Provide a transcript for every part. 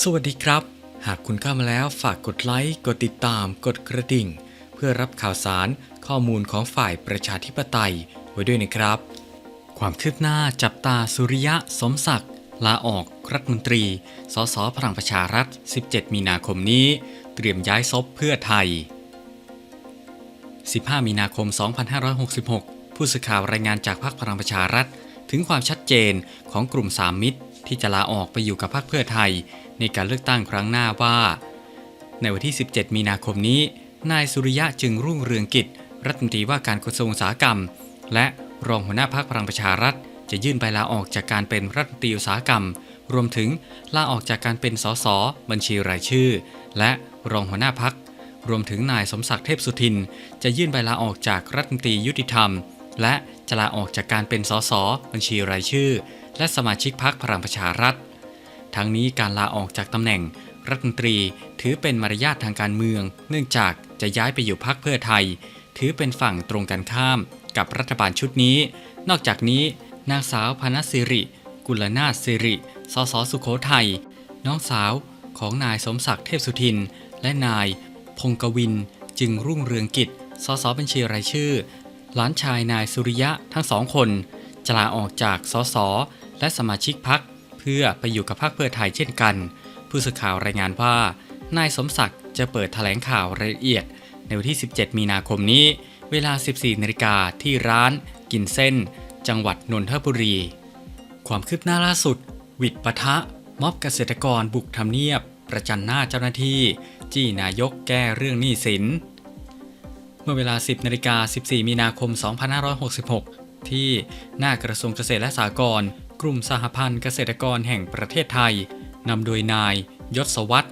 สวัสดีครับ หากคุณเข้ามาแล้วฝากกดไลค์ กดติดตาม กดกระดิ่ง เพื่อรับข่าวสารข้อมูลของฝ่ายประชาธิปไตยไว้ด้วยนะครับ ความคืบหน้าจับตาสุริยะสมศักดิ์ลาออกรัฐมนตรี สสพลังประชารัฐ 17 มีนาคมนี้ เตรียมย้ายซบเพื่อไทย 15 มีนาคม 2566 ผู้สื่อข่าวรายงานจากพรรคพลังประชารัฐ ถึงความชัดเจนของกลุ่มสามมิตร ที่จะลาออกไปอยู่กับพรรคเพื่อไทย ในการเลือกตั้งครั้งหน้าว่า ในวันที่ 17 มีนาคมนี้ นายสุริยะจึงรุ่งเรืองกิจ รัฐมนตรีว่าการกระทรวงอุตสาหกรรม และรองหัวหน้าพรรคพลังประชารัฐ จะยื่นใบลาออกจากการเป็นรัฐมนตรีอุตสาหกรรม รวมถึงลาออกจากการเป็นสสบัญชีรายชื่อ และรองหัวหน้าพักรวมถึงนายสมศักดิ์เทพสุทิน จะยื่นใบลาออกจากรัฐมนตรียุติธรรม และจะลาออกจากการเป็นสสบัญชีรายชื่อ และสมาชิกพรรคพลังประชารัฐ ทั้งนี้การลาออกจากตำแหน่ง รัฐมนตรีถือเป็นมารยาททางการเมือง เนื่องจากจะย้ายไปอยู่พรรคเพื่อไทย ถือเป็นฝั่งตรงกันข้ามกับรัฐบาลชุดนี้ นอกจากนี้ นางสาวพนสิริ กุลนาถสิริ สสสุโขทัย น้องสาวของนายสมศักดิ์เทพสุทิน และนาย พงกวิน จึงรุ่งเรืองกิจ สสบัญชีรายชื่อ หลานชายนายสุริยะทั้งสองคนจะลาออกจากสสและสมาชิกพัก เพื่อไปอยู่กับพรรคเพื่อไทยเช่นกัน ผู้สื่อข่าวรายงานว่านายสมศักดิ์จะเปิดแถลงข่าวรายละเอียด ในวันที่ 17 มีนาคมนี้ เวลา 14 นาฬิกาที่ร้าน กินเส้น จังหวัดนนทบุรี ความคืบหน้าล่าสุด วิดปะทะ ม็อบเกษตรกรบุกทำเนียบ ประจันหน้าเจ้าหน้าที่ จี้นายกแก้เรื่องหนี้สิน เมื่อเวลา 10 นาฬิกา 14 มีนาคม 2566 ที่หน้ากระทรวงเกษตรและสหกรณ์ กลุ่มสหพันธ์เกษตรกรแห่งประเทศไทยนำโดยนายยศวัตร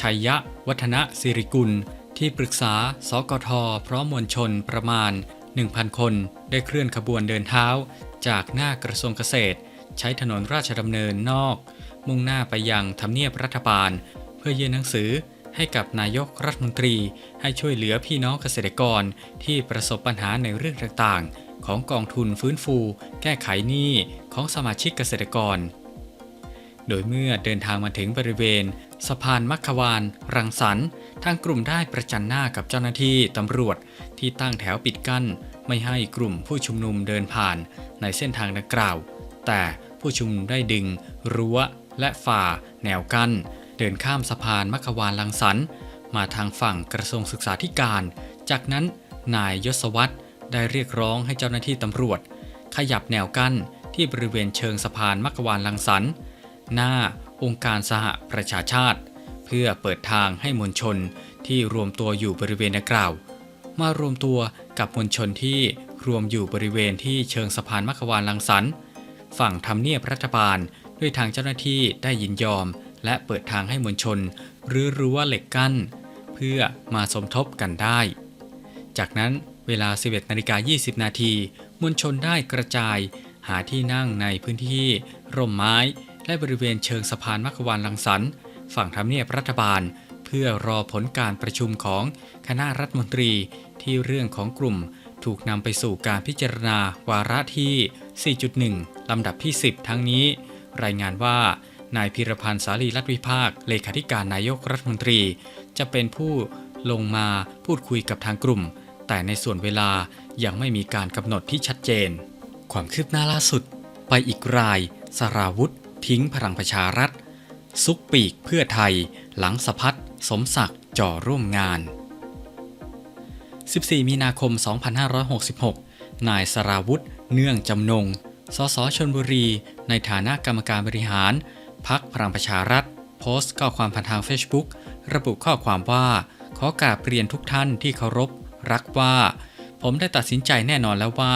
ชัยยะ วัฒนะสิริกุล ที่ปรึกษา สกท พร้อมมวลชนประมาณ 1,000 คน ได้เคลื่อนขบวนเดินเท้า จากหน้ากระทรวงเกษตร ใช้ถนนราชดำเนินนอก มุ่งหน้าไปยังทำเนียบรัฐบาล เพื่อยื่นหนังสือให้กับนายกรัฐมนตรี ให้ช่วยเหลือพี่น้องเกษตรกรที่ประสบปัญหาในเรื่องต่างๆ ของกองทุนฟื้นฟู แก้ไขหนี้ของสมาชิกเกษตรกร โดยเมื่อเดินทางมาถึงบริเวณ สะพานมัคควาน รังสรรค์ทางกลุ่มได้ประจันหน้ากับเจ้าหน้าที่ตำรวจที่ตั้งแถวปิดกั้น ไม่ให้กลุ่มผู้ชุมนุมเดินผ่านในเส้นทางดังกล่าว แต่ผู้ชุมนุมได้ดึง รั้วและฝ่า แนวกั้น เดินข้ามสะพานมัคควานลังสรรมาทางฝั่งกระทรวงศึกษาธิการ จากนั้นนายยศวัตร ได้เรียกร้องให้เจ้าหน้าที่ตำรวจ ขยับแนวกั้นที่บริเวณเชิงสะพานมัควานลังสรรหน้าองค์การสหประชาชาติ เพื่อเปิดทางให้มวลชนที่รวมตัวอยู่บริเวณดังกล่าว มารวมตัวกับมวลชนที่รวมอยู่บริเวณที่เชิงสะพานมัควานลังสรรฝั่งทำเนียบรัฐบาลด้วยทางเจ้าหน้าที่ได้ยินยอม และเปิดทางให้มวลชนรื้อรั้วเหล็กกั้น เพื่อมาสมทบกันได้ จากนั้น เวลา 11นาฬิกา20 นาทีมวลชนได้กระจาย หาที่นั่งในพื้นที่ ร่มไม้ และบริเวณเชิงสะพานมัควานลังสรรฝั่งทำเนียบรัฐบาล เพื่อรอผลการประชุมของคณะรัฐมนตรี ที่เรื่องของกลุ่มถูกนำไปสู่การพิจารณาวาระที่ 4.1 ลำดับที่ 10 ทั้งนี้ รายงานว่านายพิรพันธ์สารีรัฐวิภาค เลขาธิการนายกรัฐมนตรี จะเป็นผู้ลงมาพูดคุยกับทางกลุ่ม แต่ในส่วนเวลายังไม่มีการกำหนดที่ชัดเจน ความคืบหน้าล่าสุด ไปอีกราย สราวุธ ทิ้งพลังประชารัฐ ซุกปีกเพื่อไทย หลังสะพัดสมศักดิ์จ่อร่วมงาน 14 มีนาคม 2566 นายสราวุธ เนื่องจำนง สสชนบุรี ในฐานะกรรมการบริหาร พักพลังประชารัฐ โพสต์ข้อความผ่านทาง Facebook ระบุข้อความว่า ขอกราบเรียนทุกท่านที่เคารพ รักว่า ผมได้ตัดสินใจแน่นอนแล้วว่า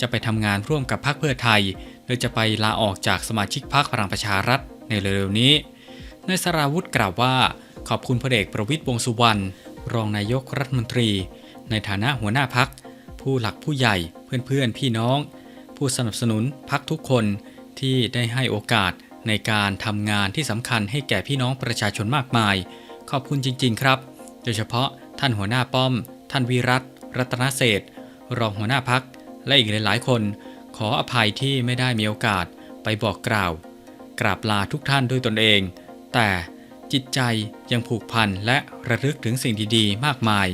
จะไปทำงานร่วมกับพรรคเพื่อไทย โดยจะไปลาออกจากสมาชิกพรรคพลังประชารัฐในเร็วๆนี้นายสราวุธกล่าวว่า ขอบคุณพลเอกประวิตยวงสุวรรณรองนายกรัฐมนตรี ในฐานะหัวหน้าพัก ผู้หลักผู้ใหญ่เพื่อนๆ พี่น้อง ผู้สนับสนุนพักทุกคนที่ได้ให้โอกาสในการทำงานที่สำคัญให้แก่พี่น้องประชาชนมากมาย ขอบคุณจริง ๆ ครับ โดยเฉพาะท่านหัวหน้าป้อม ท่านวีรัตรัตนเศษรองหัวหน้าพักและอีกหลายๆ คนขออภัยที่ไม่ได้มีโอกาสไปบอกกล่าว กราบลาทุกท่านด้วยตนเอง แต่จิตใจยังผูกพันและระลึกถึงสิ่งดีๆ มากมาย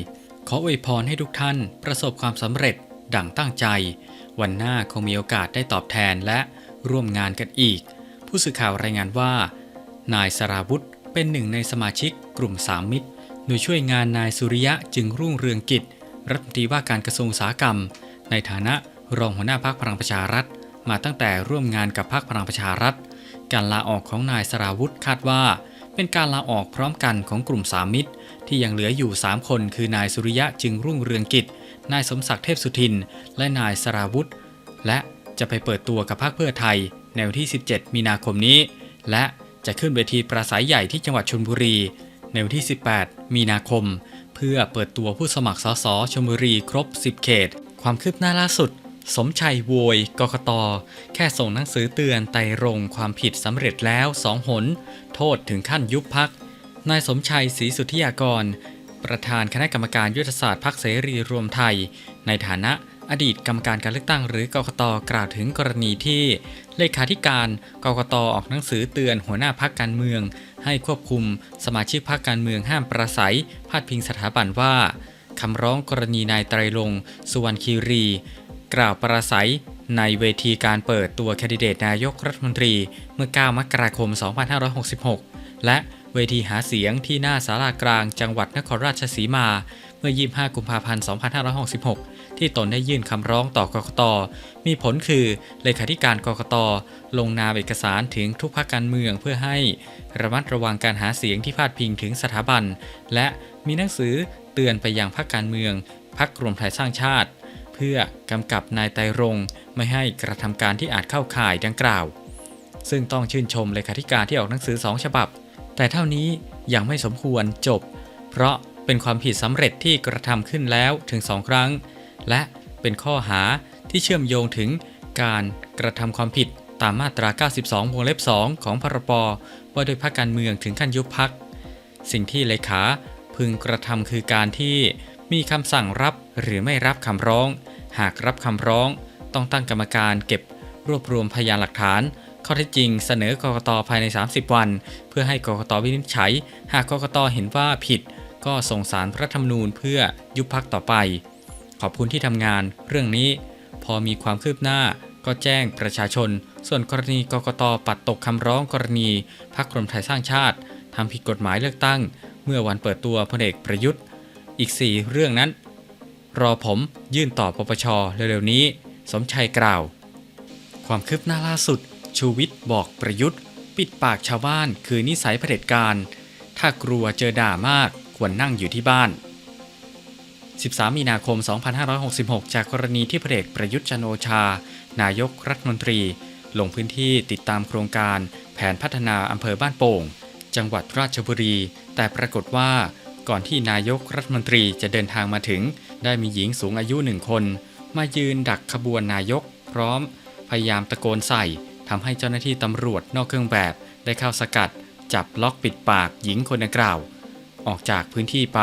ขออวยพรให้ทุกท่านประสบความสำเร็จดั่งตั้งใจ วันหน้าคงมีโอกาสได้ตอบแทนและร่วมงานกันอีก ผู้สื่อข่าวรายงานว่า นายสราวุธเป็นหนึ่งในสมาชิกกลุ่มสามมิตร หน่วยช่วยงานนายสุริยะจึงรุ่งเรืองกิจ รัฐมนตรีว่าการกระทรวงอุตสาหกรรม ในฐานะรองหัวหน้าพักพลังประชารัฐ มาตั้งแต่ร่วมงานกับพักพลังประชารัฐ การลาออกของนายสราวุธคาดว่า เป็นการลาออกพร้อมกันของกลุ่มสามมิตร ที่ยังเหลืออยู่ 3 คนคือนายสุริยะจึงรุ่งเรืองกิจ นายสมศักดิ์เทพสุทิน และนายสราวุธ และจะไปเปิดตัวกับพรรคเพื่อไทยในวันที่ 17 มีนาคมนี้ และจะขึ้นเวทีปราศัยใหญ่ที่จังหวัดชลบุรี ในวันที่ 18 มีนาคม เพื่อเปิดตัวผู้สมัครสสชลบุรีครบ 10 เขต ความคืบหน้าล่าสุด สมชัยโวยกกต แค่ส่งหนังสือเตือนไต่รงความผิดสำเร็จแล้วสองหน โทษถึงขั้นยุบพัก นายสมชัยศรีสุทธิยากร ประธานคณะกรรมการยุทธศาสตร์พรรคเสรีรวมไทย ในฐานะ อดีตกรรมการการเลือกตั้งหรือกกตกล่าวถึงกรณีที่เลขาธิการกกตออกหนังสือเตือนหัวหน้าพักการเมือง ให้ควบคุมสมาชิกพักการเมืองห้ามประสัย พาดพิงสถาบันว่าคำร้องกรณีนายไตรลงสุวรรณคีรี กล่าวปราศัยในเวทีการเปิดตัวแคนดิเดตนายกรัฐมนตรีเมื่อ 9 มกราคม 2566 และเวทีหาเสียงที่หน้าศาลากลางจังหวัดนครราชสีมาเมื่อ 25 กุมภาพันธ์ 2566 ที่ตนได้ยื่นคำร้องต่อกกต มีผลคือเลขาธิการกกต ลงนามเอกสารถึงทุกภาคการเมืองเพื่อให้ระมัดระวังการหาเสียงที่พาดพิงถึงสถาบัน และมีหนังสือเตือนไปยังพรรคการเมืองพรรครวมไทยสร้างชาติ เพื่อกำกับนายไตรรงค์ไม่ให้กระทำการที่อาจเข้าข่ายดังกล่าว ซึ่งต้องชื่นชมเลขาธิการที่ออกหนังสือสองฉบับ แต่เท่านี้ยังไม่สมควรจบ เพราะเป็นความผิดสำเร็จที่กระทำขึ้นแล้วถึงสองครั้ง และเป็นข้อหาที่เชื่อมโยงถึงการกระทำความผิดตามมาตรา 92 วงเล็บ 2 ของพรบว่าโดยพรรคการเมืองถึงขั้นยุบพัก สิ่งที่เลขาพึงกระทำคือการที่มีคำสั่งรับหรือไม่รับคำร้อง หากรับคำร้อง ต้องตั้งกรรมการเก็บรวบรวมพยานหลักฐาน ข้อเท็จจริงเสนอกกตภายใน 30 วัน เพื่อให้กกตวินิจฉัย หากกกตเห็นว่าผิด ก็ส่งสารพระธรรมนูญเพื่อยุบพักต่อไป ขอบคุณที่ทำงานเรื่องนี้ พอมีความคืบหน้าก็แจ้งประชาชน ส่วนกรณีกกตปัดตกคำร้องกรณีพรรครวมไทยสร้างชาติทำผิดกฎหมายเลือกตั้ง เมื่อวันเปิดตัวพลเอกประยุทธ์ อีก 4 เรื่องนั้น รอผมยื่นต่อปปชเร็วๆนี้ สมชัยกล่าว ความคืบหน้าล่าสุด ชูวิทย์บอกประยุทธ์ ปิดปากชาวบ้านคือนิสัยเผด็จการ ถ้ากลัวเจอด่ามากควรนั่งอยู่ที่บ้าน 13 มีนาคม 2566 จากกรณีที่พลเอกประยุทธ์จันโอชา นายกรัฐมนตรี ลงพื้นที่ติดตามโครงการ แผนพัฒนาอำเภอบ้านโป่ง จังหวัดราชบุรี แต่ปรากฏว่า ก่อนที่นายกรัฐมนตรีจะเดินทางมาถึง ได้มีหญิงสูงอายุหนึ่งคน มายืนดักขบวนนายก พร้อม พยายามตะโกนใส่ทำให้เจ้าหน้าที่ตำรวจนอกเครื่องแบบ ได้เข้าสกัด จับล็อกปิดปากหญิงคนดังกล่าว ออกจากพื้นที่ไป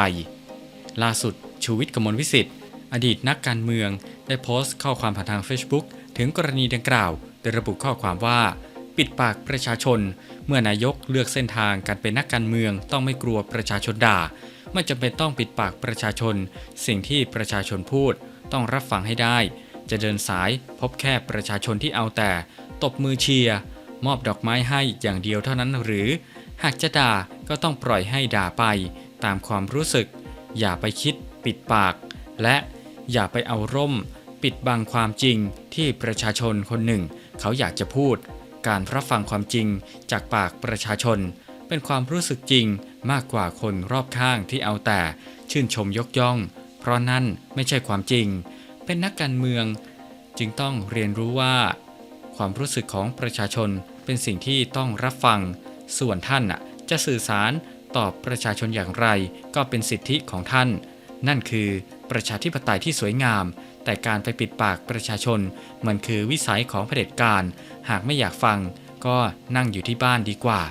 ล่าสุด ชูวิทย์กมลวิสิทธิ์ อดีตนักการเมือง ได้โพสต์ข้อความผ่านทาง Facebook ถึงกรณีดังกล่าวโดยระบุข้อความว่า ปิดปากประชาชน เมื่อนายกเลือกเส้นทางการเป็นนักการเมือง ต้องไม่กลัวประชาชนด่า ไม่จำเป็นต้องปิดปากประชาชน สิ่งที่ประชาชนพูด ต้องรับฟังให้ได้ จะเดินสายพบแค่ประชาชนที่เอาแต่ ตบมือเชียร์มอบดอกไม้ให้อย่างเดียวเท่านั้นหรือ หากจะด่าก็ต้องปล่อยให้ด่าไปตามความรู้สึก อย่าไปคิด ปิดปาก และอย่าไปเอาร่ม ปิดบังความจริงที่ประชาชนคนหนึ่ง เขาอยากจะพูด การรับฟังความจริงจากปากประชาชน เป็นความรู้สึกจริงมากกว่าคนรอบข้างที่เอาแต่ ชื่นชมยกย่อง เพราะนั่นไม่ใช่ความจริง เป็นนักการเมือง จึงต้องเรียนรู้ว่า ความรู้สึกของประชาชนเป็นสิ่งที่ต้องรับฟัง ส่วนท่านจะสื่อสารตอบประชาชนอย่างไรก็เป็นสิทธิของท่าน นั่นคือประชาธิปไตยที่สวยงาม แต่การไปปิดปากประชาชน มันคือวิสัยของเผด็จการ หากไม่อยากฟังก็นั่งอยู่ที่บ้านดีกว่า